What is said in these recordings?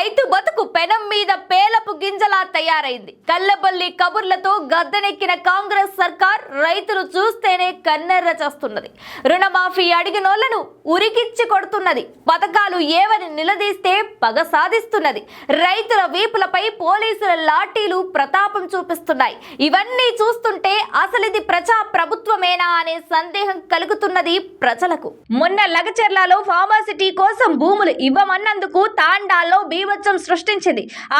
రైతు బతుకు పెనం మీద పేలపు గింజలా తయారైంది. కల్లబల్లి కబుర్లతో గద్దెనెక్కిన కాంగ్రెస్ సర్కార్ రైతులు చూస్తేనే కన్నెర్ర చేస్తున్నది. రుణమాఫీ అడిగినోళ్ళను ఉరికిచ్చి కొడుతున్నది. పథకాలు ఏవని నిలదీస్తే పగ సాధిస్తున్నది. రైతుల వీపులపై పోలీసుల లాఠీలు ప్రతాపం చూపిస్తున్నాయి. ఇవన్నీ చూస్తుంటే అసలిది ప్రజా ప్రభుత్వమేనా అనే సందేహం కలుగుతున్నది ప్రజలకు. మొన్న లగచెర్లలో ఫార్మాసిటీ కోసం భూములు ఇవ్వమన్నందుకు తాండాల్లో బీభత్సం సృష్టించింది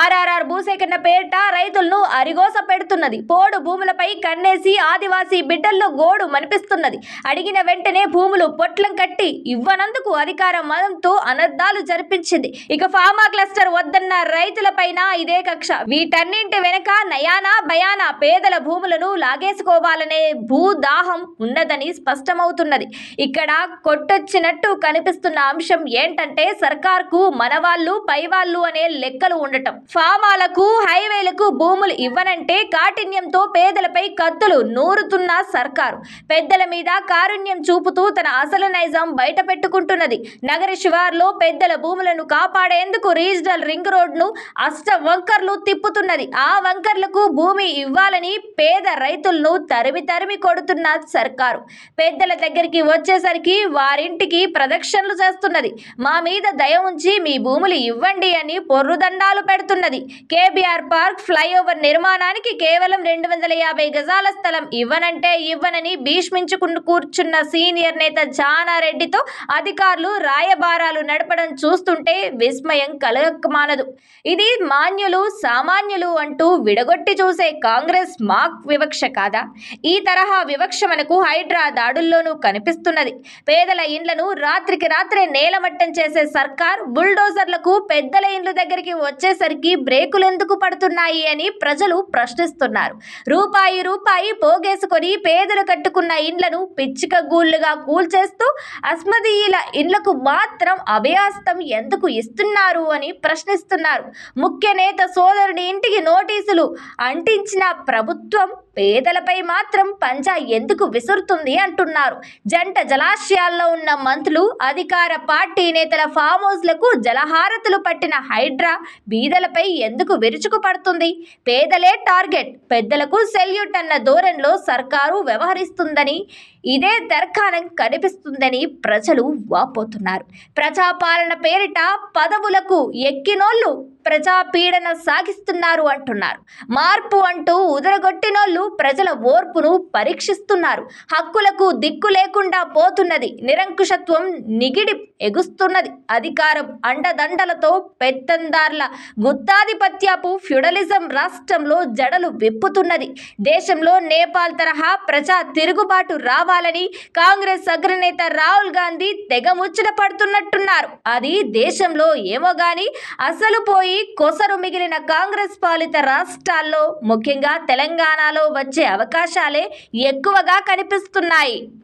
ఆర్ఆర్ఆర్ భూసేకరణ పేరిట రైతులను అరిగోస పెడుతున్నది. పోడు భూములపై కన్నేసి ఆదివాసీ బిడ్డల్లో గోడు మనిపిస్తున్నది. అడిగిన వెంటనే భూములు పొట్లం కట్టి ఇవ్వనందుకు అధికార మదంతో అనర్థాలు జరిపించింది. ఇక ఫార్మా క్లస్టర్ వద్దన్న రైతులపైన ఇదే కక్ష. వీటన్నింటి వెనక నయానా భయానా పేదల భూములను లాగేసుకోవాలనే భూదాహం ఉన్నదని స్పష్టమవుతున్నది. ఇక్కడ కొట్టొచ్చినట్టు కనిపిస్తున్న అంశం ఏంటంటే సర్కార్కు మనవాళ్ళు పైవాళ్ళు అనే లెక్కలు ఉండటం. ఫామాలకు హైవేలకు భూములు ఇవ్వనంటే కాఠిన్యంతో పేదలపై కత్తులు నూరుతున్న సర్కారు. పెద్దల మీద కారుణ్యం చూపుతూ తన అసలు నైజం బయట పెట్టుకుంటున్నది. నగర శివార్లో పెద్దల భూములను కాపాడేందుకు రీజనల్ రింగ్ రోడ్ను అష్ట వంకర్లు తిప్పుతున్నది. ఆ వంకర్లకు భూమి ఇవ్వాలని పేద రైతులను తరిమి తరిమి కొడుతున్న సర్కారు. పెద్దల దగ్గరికి వచ్చేసరికి వారింటికి ప్రదక్షిణలు చేస్తున్నది. మా మీద దయ ఉంచి మీ భూములు ఇవ్వండి అని పొర్రుదండాలు పెడుతున్నది. కేబీఆర్ పార్క్ ఫ్లైఓవర్ నిర్మాణానికి కేవలం రెండు వందల యాభై గజాల స్థలం ఇవ్వనంటే ఇవ్వనని భీష్మించుకుంటూ కూర్చున్న సీనియర్ నేత జానారెడ్డితో అధికారులు రాయబారాలు నడపడం చూస్తుంటే విస్మయం కలగమానదు ఇది మాన్యులు సామాన్యులు అంటూ విడగొట్టి చూసే కాంగ్రెస్ మాక్ వివక్ష కాదా? ఈ తరహా వివక్ష మనకు హైడ్రా దాడుల్లోనూ కనిపిస్తున్నది. పేదల ఇండ్లను రాత్రికి రాత్రే నేలమట్టం చేసే సర్కార్ బుల్డోజర్లకు పెద్దల ఇండ్ల దగ్గరికి వచ్చేసరికి బ్రేకులు ఎందుకు పడుతున్నాయి అని ప్రజలు ప్రశ్నిస్తున్నారు. రూపాయి రూపాయి పోగేసుకొని పేదలు కట్టుకున్న ఇండ్లను పిచ్చిక గూళ్ళుగా కూల్చేస్తూ అస్మదీయుల ఇండ్లకు మాత్రం అభయాస్తం ఎందుకు ఇస్తున్నారు అని ప్రశ్నిస్తున్నారు. ముఖ్య నేత సోదరుని ఇంటికి నోటీసులు అంటించిన ప్రభుత్వం పేదలపై మాత్రం పంజా ఎందుకు విసురుతుంది అంటున్నారు. జంట జలాశయాల్లో ఉన్న మంత్రులు అధికార పార్టీ నేతల ఫామ్ హౌస్లకు జలహారతులు పట్టిన హైడ్రా బీదలపై ఎందుకు విరుచుకుపడుతుంది? పేదలే టార్గెట్. పెద్దలకు సెల్యూట్ అన్న ధోరణిలో సర్కారు వ్యవహరిస్తుందని ఇదే దర్ఖానం కనిపిస్తుందని ప్రజలు వాపోతున్నారు. ప్రజాపాలన పేరిట పదవులకు ఎక్కినోళ్ళు ప్రజాపీడన సాగిస్తున్నారు అంటున్నారు. మార్పు అంటూ ఉదరగొట్టినోళ్ళు ప్రజల ఓర్పును పరీక్షిస్తున్నారు. హక్కులకు దిక్కు లేకుండా పోతున్నది నిరంకుశత్వం నిగిడి ఎగుస్తున్నది. అధికారం అండదండలతో పెత్తందార్ల గుత్తాధిపత్యపు ఫ్యూడలిజం రాష్ట్రంలో జడలు విప్పుతున్నది. దేశంలో నేపాల్ తరహా ప్రజా తిరుగుబాటు రావాలని కాంగ్రెస్ అగ్రనేత రాహుల్ గాంధీ తెగ ముచ్చట పడుతున్నట్టున్నారు. అది దేశంలో ఏమో గాని అసలు పోయి కొసరు మిగిలిన కాంగ్రెస్ పాలిత రాష్ట్రాల్లో ముఖ్యంగా తెలంగాణలో వచ్చే అవకాశాలే ఎక్కువగా కనిపిస్తున్నాయి.